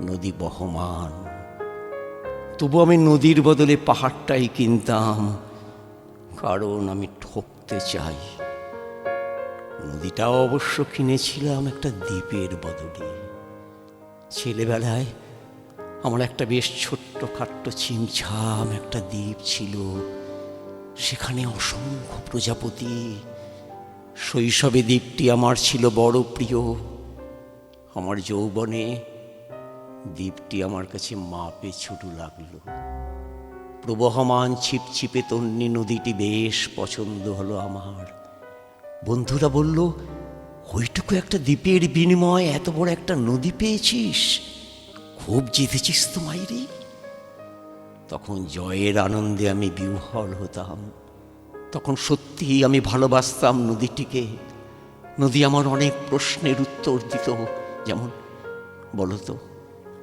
নদী বহমান। তবু আমি নদীর বদলে পাহাড়টাই কিনতাম, কারণ আমি ঠকতে চাই। নদীটাও অবশ্য কিনেছিলাম একটা দ্বীপের বদলে। ছেলেবেলায় আমার একটা বেশ ছোট্ট খাট্ট ছিমছাম একটা দ্বীপ ছিল। সেখানে অসংখ্য প্রজাপতি। শৈশবে দ্বীপটি আমার ছিল বড় প্রিয়। আমার যৌবনে দ্বীপটি আমার কাছে মাপে ছোট লাগল। প্রবহমান ছিপছিপে তন্নি নদীটি বেশ পছন্দ হলো আমার। বন্ধুরা বলল, ওইটুকু একটা দ্বীপের বিনিময়ে এত বড় একটা নদী পেয়েছিস? খুব জিতেছিস তো মাইরি। তখন জয়ের আনন্দে আমি বিহ্বল হতাম। তখন সত্যিই আমি ভালোবাসতাম নদীটিকে। নদী আমার অনেক প্রশ্নের উত্তর দিত, যেমন বলো তো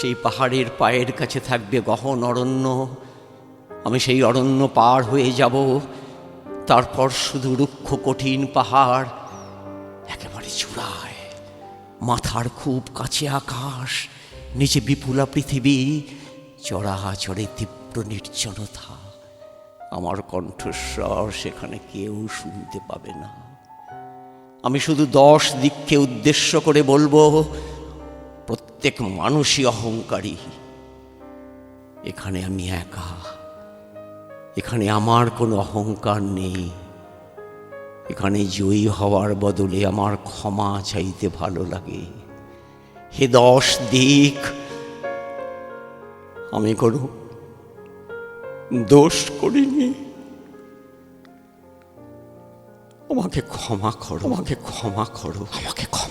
সেই পাহাড়ের পায়ের কাছে থাকবে গহন অরণ্য। আমি সেই অরণ্য পার হয়ে যাব। তারপর শুধু রুক্ষ কঠিন পাহাড়, একেবারে চূড়ায়। মাথার খুব কাছে আকাশ, নিচে বিপুলা পৃথিবী, চড়াচড়ে তীব্র নির্জনতা। আমার কণ্ঠস্বর সেখানে কেউ শুনতে পাবে না। আমি শুধু দশ দিককে উদ্দেশ্য করে বলব প্রত্যেক মানুষই অহংকারী। এখানে আমি একা। এখানে আমার কোনো অহংকার নেই। এখানে জয়ী হওয়ার বদলে আমার ক্ষমা চাইতে ভালো লাগে। হে দশ দিক, আমি কোনো দোষ করিনি। আমাকে ক্ষমা করো, আমাকে ক্ষমা করো। আমাকে ক্ষমা